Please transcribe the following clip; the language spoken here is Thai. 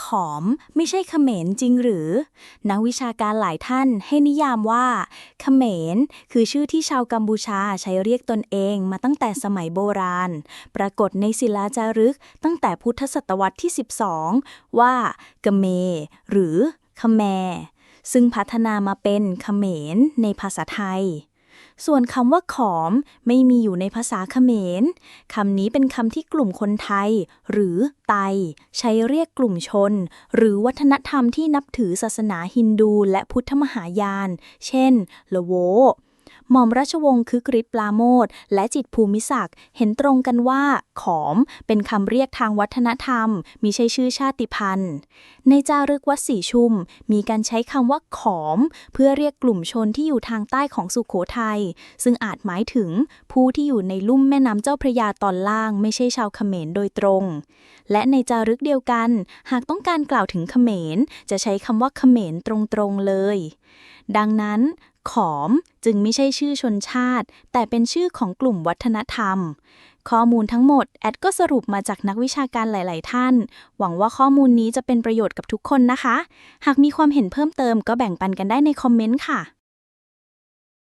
ขอมไม่ใช่เขมรจริงหรือ นักวิชาการหลายท่านให้นิยามว่า เขมร คือชื่อที่ชาวกัมพูชาใช้เรียกตนเองมาตั้งแต่สมัยโบราณ ปรากฏในศิลาจารึกตั้งแต่พุทธศตวรรษที่ 12 ว่ากเม หรือขแมซึ่งพัฒนามาเป็นเขมรในภาษาไทย ส่วนคำว่าขอมไม่มีอยู่ในภาษาเขมรคำนี้เป็นคำที่กลุ่มคนไทย หรือไต ใช้เรียกกลุ่มชน หรือวัฒนธรรมที่นับถือศาสนาฮินดูและพุทธมหายาน เช่นละโว หม่อมราชวงศ์คึกฤทธิ์ปราโมทและจิตภูมิศักดิ์เห็นตรงกันว่า ขอมเป็นคำเรียกทางวัฒนธรรม มิใช่ชื่อชาติพันธุ์ ในจารึกวัดสีชุม มีการใช้คำว่าขอม เพื่อเรียกกลุ่มชนที่อยู่ทางใต้ของสุขโขทัยซึ่งอาจหมายถึงผู้ที่อยู่ในลุ่มแม่น้ำเจ้าพระยาตอนล่างไม่ใช่ชาวเขมรโดยตรง และในจารึกเดียวกัน หากต้องการกล่าวถึงเขมร จะใช้คำว่าเขมรตรงๆเลย ดังนั้น ขอมจึงไม่ใช่ชื่อชนชาติ แต่เป็นชื่อของกลุ่มวัฒนธรรม ข้อมูลทั้งหมด แอดก็สรุปมาจากนักวิชาการหลาย ๆ ท่าน หวังว่าข้อมูลนี้จะเป็นประโยชน์กับทุกคนนะคะ หากมีความเห็นเพิ่มเติมก็แบ่งปันกันได้ในคอมเมนต์ค่ะ